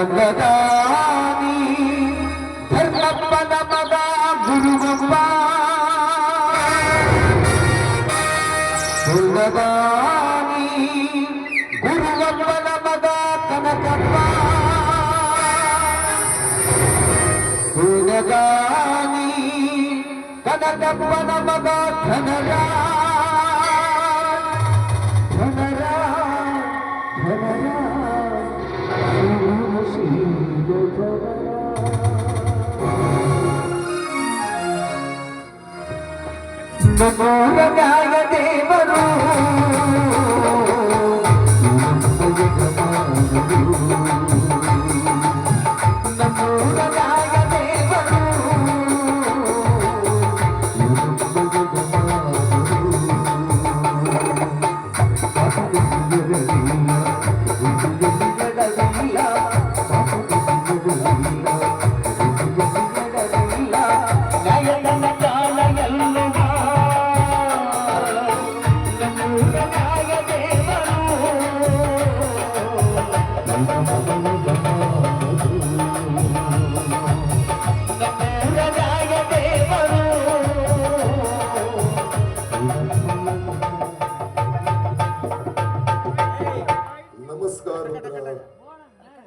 ఒక్కదాని ధర్మపద పద గురువమ్మ గురువదాని గురువమ్మల పద కనకమ్మ గురువదాని కనకమ్మల పద కనగా నమో నాగదేవరు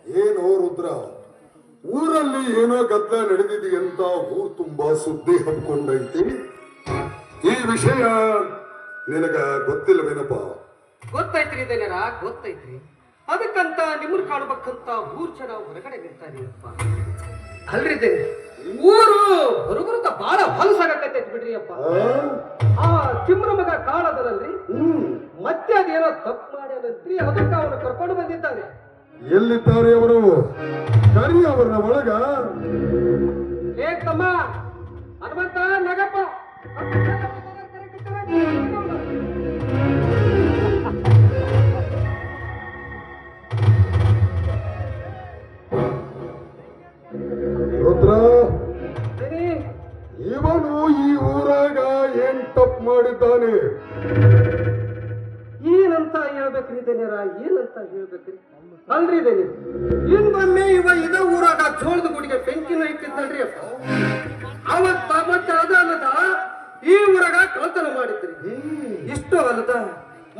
ಏನೋ ರುದ್ರ ಊರಲ್ಲಿ ಏನೋ ಗದ್ದಲ ನಡೆದಿದೆಯಂತ ಊರ್ ತುಂಬಾ ಸುದ್ದಿ ಹಬ್ಕೊಂಡೈತಿ. ಈ ವಿಷಯ ನಿನಗ ಗೊತ್ತಿಲ್ಲವೇನಪ್ಪ? ಗೊತ್ತೈತ್ರಿ ದೇನರ ಗೊತ್ತೈತ್ರಿ ಅದಕ್ಕಂತ ನಿಮ್ಮನ್ ಕಾಣಬೇಕಂತ ಊರ್ ಜನ ಹೊರಗಡೆ ನಿಂತಾರಿಯಪ್ಪ ಅಲ್ರಿ ಊರು ಬರುಬರುತ್ತ ಬಾಳ ಹೊಲಸಾಗತ್ತೈತಿ ಬಿಡ್ರಿ ಅಪ್ಪ. ಆ? ತಿಮ್ರ ಮಗ ಕಾಳದಲ್ರಿ ಮತ್ತೆ ಅದೇನೋ ತಪ್ಪು ಮಾಡ್ಯಾನಂತ್ರಿ ಅದಕ್ಕೆ ಅವನು ಕರ್ಕೊಂಡು ಬಂದಿದ್ದಾರೆ ಎಲ್ಲಿದ್ದಾರೆ ಅವರು? ಕರಿ ಅವರ ಒಳಗ. ಹನುಮಂತ ನಗಪ್ಪ. ಅಲ್ರಿ ದನಿ ಇನ್ನೊಮ್ಮೆ ಇವ ಇದ ಊರಾಗ ಜೋಳದ ಗುಡಿಗೆ ಬೆಂಕಿನ ಇಟ್ಟಿದ್ದಲ್ರಿ ಅವತ್ತ ಮತ್ತೆ ಅದ ಅಲ್ಲದ ಈ ಊರಾಗ ಕಳ್ತನ ಮಾಡಿದ್ರಿ. ಇಷ್ಟು ಅಲ್ಲದ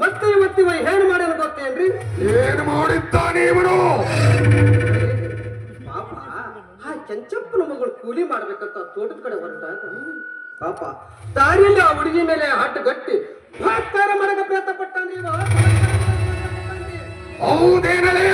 ಮತ್ತೆ ಇವತ್ತಿವ ಏನ್ ಮಾಡ್ಯಾನ ಗೊತ್ತೇನ್ರಿ? ಏನ್ ಮಾಡಿದ್ದಾನೆ ಇವನು? ಪಾಪ ಆ ಕೆಂಚಪ್ಪನ ಮಗಳು ಕೂಲಿ ಮಾಡ್ಬೇಕಂತ ತೋಟದ ಕಡೆ ಹೊರಟಾಗ. ಪಾಪ ದಾರಿಯಲ್ಲಿ ಆ ಹುಡುಗಿ ಮೇಲೆ ಹಟ್ಟು ಗಟ್ಟಿ ಮರಗ ಮಾಡಕ ಪ್ರಯತ್ನ ಪಟ್ಟಾನ್ರಿ ಇವ. ಹೌದೇನಲೇ?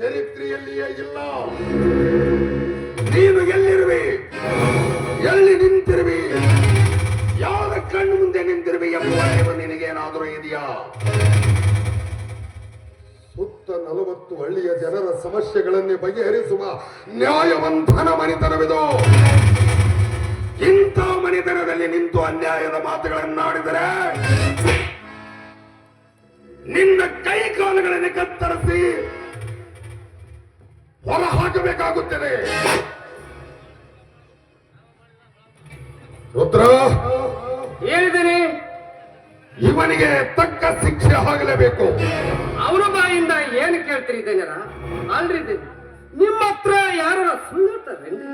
ಚರಿತ್ರೆಯಲ್ಲಿಯೇ ಇಲ್ಲ. ನೀನು ಎಲ್ಲಿರುವೆ? ಎಲ್ಲಿ ನಿಂತಿರುವಿ? ಯಾರ ಕಣ್ಣು ಮುಂದೆ ನಿಂತಿರುವೆ ಎಂಬ ನಿನಗೇನಾದರೂ ಇದೆಯಾ? ಸುತ್ತ ನಲವತ್ತು ಹಳ್ಳಿಯ ಜನರ ಸಮಸ್ಯೆಗಳನ್ನೇ ಬಗೆಹರಿಸುವ ನ್ಯಾಯವಂತನ ಮನಿತನವಿದು. ಇಂಥ ಮನೆತನದಲ್ಲಿ ನಿಂತು ಅನ್ಯಾಯದ ಮಾತುಗಳನ್ನಾಡಿದರೆ ನಿನ್ನ ಕೈ ಕಾಲುಗಳನ್ನು ಕತ್ತರಿಸಿ ಹೊರ ಹಾಕಬೇಕಾಗುತ್ತದೆ. ರುದ್ರ ಹೇಳಿದ್ದೀನಿ. ಇವನಿಗೆ ತಕ್ಕ ಶಿಕ್ಷೆ ಆಗಲೇಬೇಕು. ಅವನ ಬಾಯಿಂದ ಏನು ಕೇಳ್ತೀರಿ ಜನರ ಅಲ್ರಿ ನಿಮ್ಮ ಹತ್ರ ಯಾರ ಸುಳ್ಳು ಹೇಳ್ತಾರೇನ್ರಿ?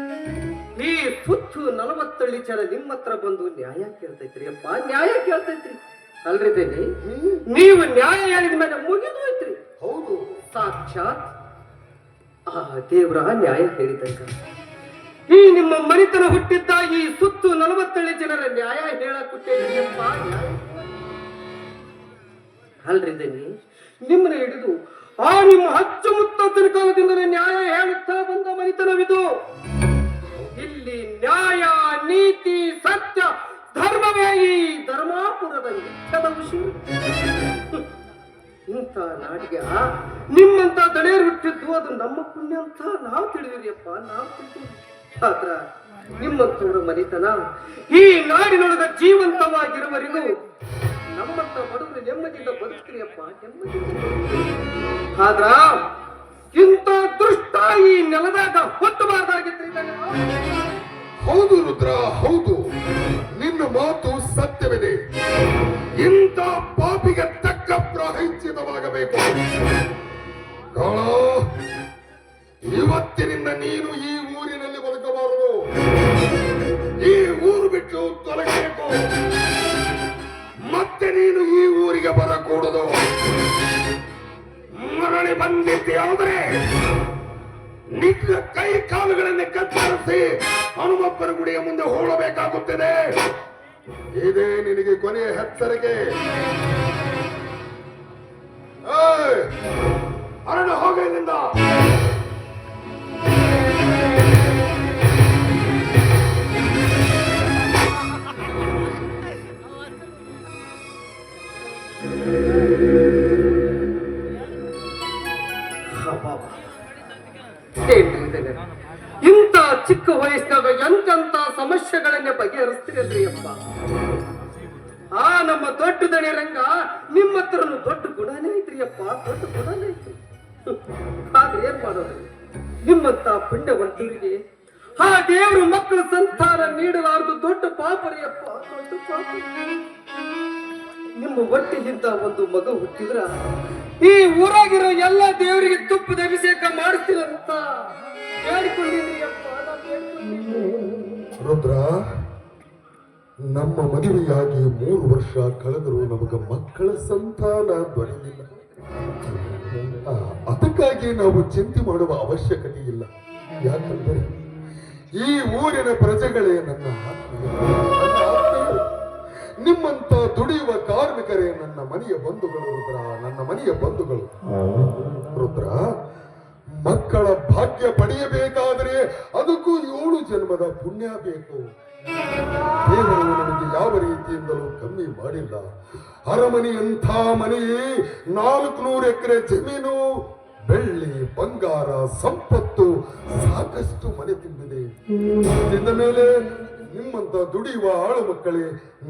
ಈ ಸುತ್ತು ನಲವತ್ತಳ್ಳಿ ಜನ ನಿಮ್ಮ ಹತ್ರ ಬಂದು ನ್ಯಾಯ ಕೇಳ್ತೈತ್ರಿ ಅಪ್ಪ ನ್ಯಾಯ ಕೇಳ್ತೈತ್ರಿ. ಅಲ್ರಿ ದೇವಿ ನೀವು ನ್ಯಾಯ ಹೇಳಿದ ಮೇಲೆ ಮುಗಿದು ಹೋಯ್ತ್ರಿ ಹೌದು. ಸಾಕ್ಷಾತ್ ಆ ದೇವರ ನ್ಯಾಯ ಹೇಳಿದಂಗ. ಈ ನಿಮ್ಮ ಮನಿತನ ಹುಟ್ಟಿದ್ದ ಈ ಸುತ್ತು ನಲವತ್ತೇಳು ಜನರ ನ್ಯಾಯ ಹೇಳಕುತ್ತೇನೆಯಪ್ಪ. ನಿಮ್ಮನ್ನ ಹಿಡಿದು ಆ ನಿಮ್ಮ ಹಚ್ಚು ಮುತ್ತತ್ತಿನ ಕಾಲದಿಂದಲೇ ನ್ಯಾಯ ಹೇಳುತ್ತಾ ಬಂದ ಮನಿತನವಿದು. ಇಲ್ಲಿ ನ್ಯಾಯ ನೀತಿ ಸತ್ಯ ಧರ್ಮವೇ ಈ ಧರ್ಮಾಪುರದ ವಿಷಯ ಇಂಥ ನಾಡಿಗೆ ನಿಮ್ಮಂತ ದಣೇರು ಹುಟ್ಟಿದ್ದು ಅದು ನಮ್ಮ ಪುಣ್ಯ ಅಂತ ನಾವು ತಿಳಿದಿರಿಯಪ್ಪ ನಾವು ತಿಳಿದಿರಿ ಆದ್ರ ನಿಮ್ಮಂತವರ ಮನಿತನ, ಈ ನಾಡಿನೊಳಗ ಜೀವಂತವಾಗಿರುವರಿಗೂ ನಮ್ಮಂತ ಬಡವರು ನೆಮ್ಮದಿಯಿಂದ ಬದುಕ್ತೀರಿಯಪ್ಪ ಆದ್ರ ಇಂಥ ದುಷ್ಟ ಈ ನೆಲದಾಗ ಹುಟ್ಟಬಾರ್ದಾಗಿದ್ರಿ ಹೌದು ರುದ್ರ, ಹೌದು. ನಿನ್ನ ಮಾತು ಸತ್ಯವಿದೆ. ಇಂಥ ಪಾಪಿಗೆ ತಕ್ಕ ಪ್ರಾಹಿತ್ಯವಾಗಬೇಕು ಇವತ್ತಿನಿಂದ ನೀನು ಈ ಊರಿನಲ್ಲಿ ಬದುಕಬಾರದು. ಈ ಊರು ಬಿಟ್ಟು ತೊಲಗಬೇಕು. ಮತ್ತೆ ನೀನು ಈ ಊರಿಗೆ ಬರಕೂಡದು. ಮರಳಿ ಬಂದಿದ್ದೀಯಾದರೆ ನಿನ್ನ ಕೈ ಕಾಲುಗಳನ್ನು ಕತ್ತರಿಸಿ ಹನುಮಪ್ಪನ ಗುಡಿಯ ಮುಂದೆ ಹೋಗಬೇಕಾಗುತ್ತದೆ. ಇದೇ ನಿನಗೆ ಕೊನೆಯ ಹೆತ್ತರಿಗೆ ಏಯ್! ಹೊರಡು ಹೋಗ ಇಲ್ಲಿಂದ ಇಂಥ ಚಿಕ್ಕ ವಯಸ್ಸಿನಾಗ ಎಂತೆಂತ ಸಮಸ್ಯೆಗಳನ್ನ ಬಗೆಹರಿಸ್ತೀರಿ ಅಪ್ಪ. ಆ ನಮ್ಮ ದೊಡ್ಡ ದಣಿ ರಂಗ ನಿಮ್ಮ ಹತ್ರನು ದೊಡ್ಡ ಗುಣನೇ ಐತ್ರಿ ಅಪ್ಪ, ದೊಡ್ಡ ಗುಣನೇ ಐತ್ರಿ. ಆದ್ರೆ ಏನ್ ಮಾಡೋದು? ನಿಮ್ಮಂತ ಪುಣ್ಯವಂತರಿಗೆ ಆ ದೇವರು ಮಕ್ಕಳ ಸಂತಾನ ನೀಡಲಾರದು ದೊಡ್ಡ ಪಾಪರಿ ಅಪ್ಪ, ದೊಡ್ಡ ಪಾಪ ನಿಮ್ಮ ಒಟ್ಟಿನಿಂದ ಒಂದು ಮಗು ಹುಟ್ಟಿದ್ರ ಈ ಊರಾಗಿರೋ ಎಲ್ಲ ದೇವರಿಗೆ ತುಪ್ಪದ ಅಭಿಷೇಕ ನಾ ರುದ್ರ ನಮ್ಮ ಮದುವೆಯಾಗಿ ಮೂರು ವರ್ಷ ಕಳೆದರೂ ನಮಗ ಮಕ್ಕಳ ಸಂತಾನ ದೊರೆಯಲಿಲ್ಲ ಆ, ಅದಕ್ಕಾಗಿ ನಾವು ಚಿಂತೆ ಮಾಡುವ ಅವಶ್ಯಕತೆ ಇಲ್ಲ. ಯಾಕಂದರೆ ಈ ಊರಿನ ಪ್ರಜೆಗಳೇ ನನ್ನ ಆತ್ಮೀಯರು. ನಿಮ್ಮಂತ ದುಡಿಯುವ ಕಾರ್ಮಿಕರೇ ನನ್ನ ಮನೆಯ ಬಂಧುಗಳು ರುದ್ರ. ನನ್ನ ಮನೆಯ ಬಂಧುಗಳು. ರುದ್ರ ಮಕ್ಕಳ ಭಾಗ್ಯ ಪಡೆಯಬೇಕಾದರೆ ಅದಕ್ಕೂ ಏಳು ಜನ್ಮದ ಪುಣ್ಯ ಬೇಕು. ದೇವರು ನಮಗೆ ಯಾವ ರೀತಿಯಿಂದಲೂ ಕಮ್ಮಿ ಮಾಡಿಲ್ಲ. ಅರಮನೆಯಂಥ ಮನೆ ನಾಲ್ಕು ನೂರು ಎಕರೆ ಜಮೀನು ಬೆಳ್ಳಿ ಬಂಗಾರ ಸಂಪತ್ತು ಸಾಕಷ್ಟು ಮನೆ ತುಂಬಿದೆ. ಮೇಲೆ ನಿಮ್ಮಂತ ದುಡಿಯುವ ಆಳು ಮಕ್ಕಳೇ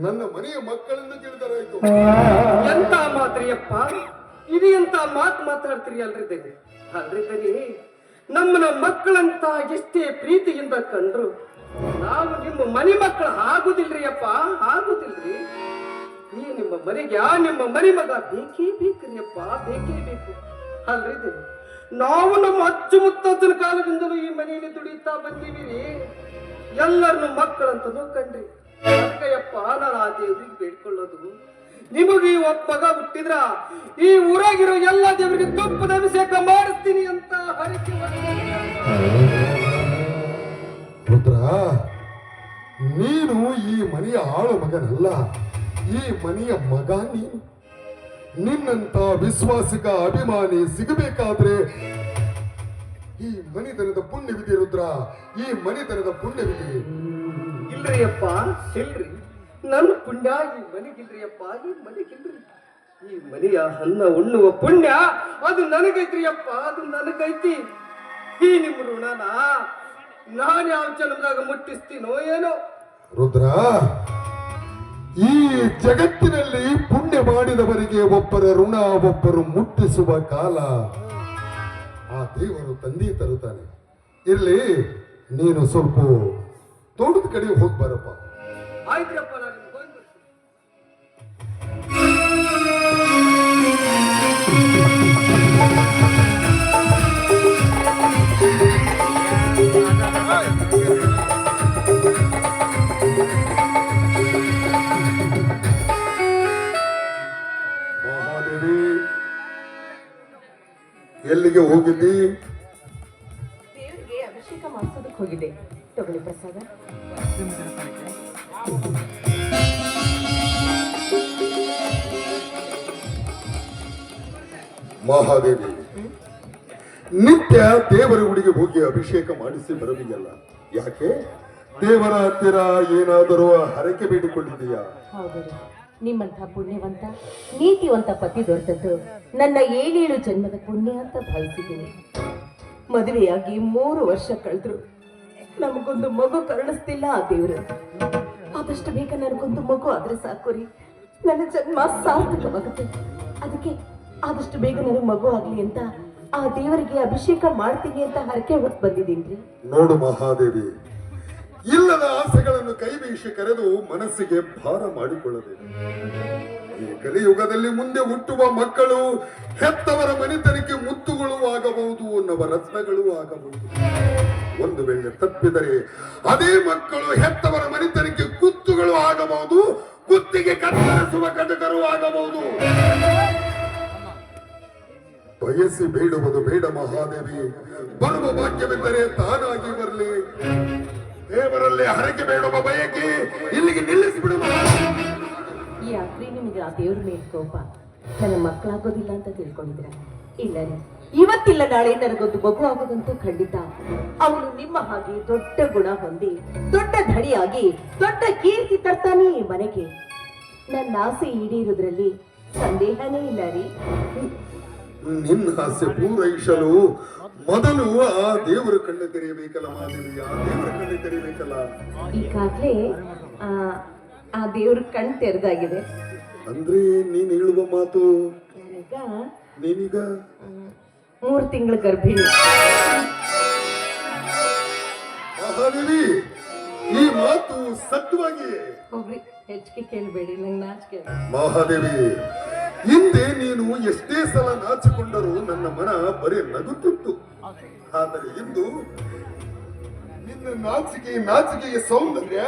ನನ್ನ ಮನೆಯ ಮಕ್ಕಳನ್ನು ತಿಳಿದರಾಯ್ತು. ಎಂತ ಮಾತ್ರಿಯಪ್ಪ? ಇದು ಎಂತ ಮಾತು ಮಾತಾಡ್ತೀರಿ ಅಲ್ರಿ ದೇವಿ ಅಲ್ರಿ ದೇವಿ ನಮ್ಮನ ಮಕ್ಕಳಂತ ಎಷ್ಟೇ ಪ್ರೀತಿಯಿಂದ ಕಂಡ್ರು ನಾವು ನಿಮ್ಮ ಮನೆ ಮಕ್ಕಳು ಆಗುದಿಲ್ರಿ ಅಪ್ಪ ಆಗುದಿಲ್ರಿ. ಈ ನಿಮ್ಮ ಮನೆಗೆ, ಆ ನಿಮ್ಮ ಮನೆ ಮಗ ಬೇಕೇ ಬೇಕ್ರಿ ಅಪ್ಪ ಬೇಕೇ ಬೇಕು. ಅಲ್ರಿ ದೇವಿ ನಾವು ನಮ್ಮ ಅಚ್ಚುಮುತ್ತಜ್ಜನ ಕಾಲದಿಂದಲೂ ಈ ಮನೆಯಲ್ಲಿ ದುಡಿತಾ ಬಂದೀವಿ ಎಲ್ಲರನ್ನು ಮಕ್ಕಳಂತ ಕಂಡ್ರಿ ಅದಕ್ಕಯ್ಯಪ್ಪ ನಾನು ಬೇಡ್ಕೊಳ್ಳೋದು. ನಿಮಗೆ ಒಬ್ಬ ಮಗ ಹುಟ್ಟಿದ್ರ ಈ ಊರಾಗಿರೋ ಎಲ್ಲ ದೇವರಿಗೆ ತುಪ್ಪದ ಅಭಿಷೇಕ ಮಾಡಿಸ್ತೀನಿ ಅಂತ ಹರಕೆ ರುದ್ರ ನೀನು ಈ ಮನೆಯ ಆಳು ಮಗನಲ್ಲ. ಈ ಮನೆಯ ಮಗ ನೀನು. ನಿನ್ನಂತ ವಿಶ್ವಾಸಿಕ ಅಭಿಮಾನಿ ಸಿಗಬೇಕಾದ್ರೆ ಈ ಮನಿತನದ ಪುಣ್ಯವಿದೆ ರುದ್ರ. ಈ ಮನಿತನದ ಪುಣ್ಯವಿದೆ. ಇಲ್ರಿ ಅಪ್ಪ ಇಲ್ರಿ ನನ್ನ ಪುಣ್ಯ ಈ ಮನೆಗಿಲ್ರಿ ಅಪ್ಪ ಈ ಮನೆಗಿಲ್ರಿ ಈ ಮನೆಯ ಅನ್ನ ಉಣ್ಣುವ ಪುಣ್ಯ ಅದು ನನಗೈತ್ರಿ ಅಪ್ಪ ಅದು ನನಗೈತಿ. ಈ ನಿಮ್ಮ ಋಣನ ನಾನು ಯಾವ ಜನ್ಮದಾಗ ಮುಟ್ಟಿಸ್ತೀನೋ ಏನೋ. ರುದ್ರ ಈ ಜಗತ್ತಿನಲ್ಲಿ ಪುಣ್ಯ ಮಾಡಿದವರಿಗೆ ಒಬ್ಬರ ಋಣ ಒಬ್ಬರು ಮುಟ್ಟಿಸುವ ಕಾಲ. ದೇವರು ತಂದೆ ತರುತ್ತಾನೆ. ಇರ್ಲಿ ನೀನು ಸ್ವಲ್ಪ ತೋಟದ ಕಡೆ ಹೋಗಿ ಬರಪ್ಪ ಆಯ್ತ್ರಪ್ಪ ಎಲ್ಲಿಗೆ ಹೋಗಿದ್ದಿ? ಮಾಡಿಸೋದಕ್ಕೆ ಹೋಗಿದೆ ತಗೊಳ್ಳಿ ಪ್ರಸಾದ. ಮಹಾದೇವಿ ನಿತ್ಯ ದೇವರ ಗುಡಿಗೆ ಹೋಗಿ ಅಭಿಷೇಕ ಮಾಡಿಸಿ ಬರಲಿಲ್ಲ ಯಾಕೆ? ದೇವರ ಹತ್ತಿರ ಏನಾದರೂ ಹರಕೆ ಬೇಡಿಕೊಂಡಿದೆಯಾ. ನಿಮ್ಮಂಥ ಪುಣ್ಯವಂತ, ನೀತಿವಂತ ಪತಿ ದೊರೆತದ್ದು. ನನ್ನ ಏಳೇಳು ಜನ್ಮದ ಪುಣ್ಯ ಅಂತ ಭಾವಿಸಿದ್ದೀನಿ. ಮದುವೆಯಾಗಿ ಮೂರು ವರ್ಷ ಕಳೆದ್ರು. ನಮಗೊಂದು ಮಗು ಕರುಣಿಸ್ತಿಲ್ಲ ಆ ದೇವ್ರು. ಆದಷ್ಟು ಬೇಗ ನನಗೊಂದು ಮಗು ಆದ್ರೆ ಸಾಕು ರೀ. ನನ್ನ ಜನ್ಮ ಸಾರ್ಥಕವಾಗುತ್ತೆ. ಅದಕ್ಕೆ ಆದಷ್ಟು ಬೇಗ ನನಗೆ ಮಗು ಆಗ್ಲಿ ಅಂತ ಆ ದೇವರಿಗೆ ಅಭಿಷೇಕ ಮಾಡ್ತೀನಿ ಅಂತ ಹರಕೆ ಹೊತ್ತು ಬಂದಿದ್ದೀನಿ ನೋಡು ಮಹಾದೇವಿ ಇಲ್ಲದ ಆಸೆಗಳನ್ನು ಕೈ ಬೀಸಿ ಕರೆದು ಮನಸ್ಸಿಗೆ ಭಾರ ಮಾಡಿಕೊಳ್ಳಬೇಕು ಈ ಕಲಿಯುಗದಲ್ಲಿ ಮುಂದೆ ಹುಟ್ಟುವ ಮಕ್ಕಳು ಹೆತ್ತವರ ಮನೆತನಕ್ಕೆ ಮುತ್ತುಗಳು ಆಗಬಹುದು ನವರತ್ನಗಳು ಆಗಬಹುದು. ಒಂದು ವೇಳೆ ತಪ್ಪಿದರೆ ಅದೇ ಮಕ್ಕಳು ಹೆತ್ತವರ ಮನೆತನಕ್ಕೆ ಕುತ್ತುಗಳು ಆಗಬಹುದು, ಕುತ್ತಿಗೆ ಕತ್ತರಿಸುವ ಕಟಕರು ಆಗಬಹುದು. ಬಯಸಿ ಬೇಡುವುದು ಬೇಡ ಮಹಾದೇವಿ. ಬರುವ ಭಾಗ್ಯವೆಂದರೆ ತಾನಾಗಿ ಬರಲಿ ದೇವರಲ್ಲಿ ಹರಕೆ ಬೇಡುವ ಬಯಕೆ ಇಲ್ಲಿಗೆ ನಿಲ್ಲಿಸಿಬಿಡು. ಈ ಯಾಕ್ರಿ ನಿಮಗೆ ಆ ದೇವ್ರ ಮೇಲೆ ಕೋಪ. ನನ್ನ ಮಕ್ಕಳಾಗೋದಿಲ್ಲ ಅಂತ ತಿಳ್ಕೊಂಡಿದ್ರ ಇಲ್ಲ ರೀ. ಇವತ್ತಿಲ್ಲ ನಾಳೆ ನನಗೊಂದು ಮಗು ಆಗೋದಂತೂ ಖಂಡಿತ. ಅವನು ನಿಮ್ಮ ಹಾಗೆ ದೊಡ್ಡ ಗುಣ ಹೊಂದಿ ದೊಡ್ಡ ಧಡಿಯಾಗಿ ದೊಡ್ಡ ಕೀರ್ತಿ ತರ್ತಾನೆ ಈ ಮನೆಗೆ. ನನ್ನ ಆಸೆ ಈಡೇರೋದ್ರಲ್ಲಿ ಸಂದೇಹನೇ ಇಲ್ಲ ರೀ. ನಿನ್ನ ಆಸೆ ಪೂರೈಸಲು ಮೊದಲು ಆ ದೇವರ ಕಣ್ಣು ತೆರೆಯಬೇಕಲ್ಲ ಮಾದೇವಿ ಆ ದೇವರ ಕಣ್ಣು ತೆರೆಯಬೇಕಲ್ಲ? ಈಗಾಗ್ಲೇ ಆ ದೇವರ ಕಣ್ ತೆರೆದಾಗಿದೆ. ಅಂದ್ರೆ ನೀನ್ ಹೇಳುವ ಮಾತು? ನನಗ ನೀನೀಗ? ಮೂರು ತಿಂಗಳ ಗರ್ಭಿಣಿ. ಮಹಾದೇವಿ ಈ ಮಾತು ಸತ್ಯವಾಗಿ ಹೋಗ್ರಿ ಹೆಚ್ಚಿಗೆ ಕೇಳಬೇಡಿ ನಂಗೆ ನಾಚಿಕೆ ಮಹಾದೇವಿ ಹಿಂದೆ ನೀನು ಎಷ್ಟೇ ಸಲ ನಾಚಿಕೊಂಡರೂ ನನ್ನ ಮನ ಬರೀ ನಗುತ್ತಿತ್ತು. ಆದರೆ ಇಂದು ನಿನ್ನ ನಾಚಿಕೆ ನಾಚಿಕೆಯ ಸೌಂದರ್ಯ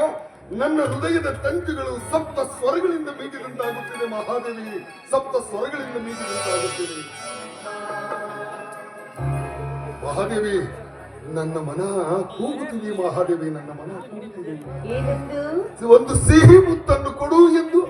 ನನ್ನ ಹೃದಯದ ತಂಕುಗಳು ಸಪ್ತ ಸ್ವರಗಳಿಂದ ಮೀಟಿದಂತಾಗುತ್ತಿದೆ ಮಹಾದೇವಿ. ಸಪ್ತ ಸ್ವರಗಳಿಂದ ಮೀಟಿದಂತಾಗುತ್ತಿದೆ ಮಹಾದೇವಿ ನನ್ನ ಮನ ಕೂಗುತ್ತಿದೆ ಮಹಾದೇವಿ ನನ್ನ ಮನ ಕೂಗುತ್ತಿದೆ. ಒಂದು ಸಿಹಿ ಮುತ್ತನ್ನು ಕೊಡು ಎಂದು.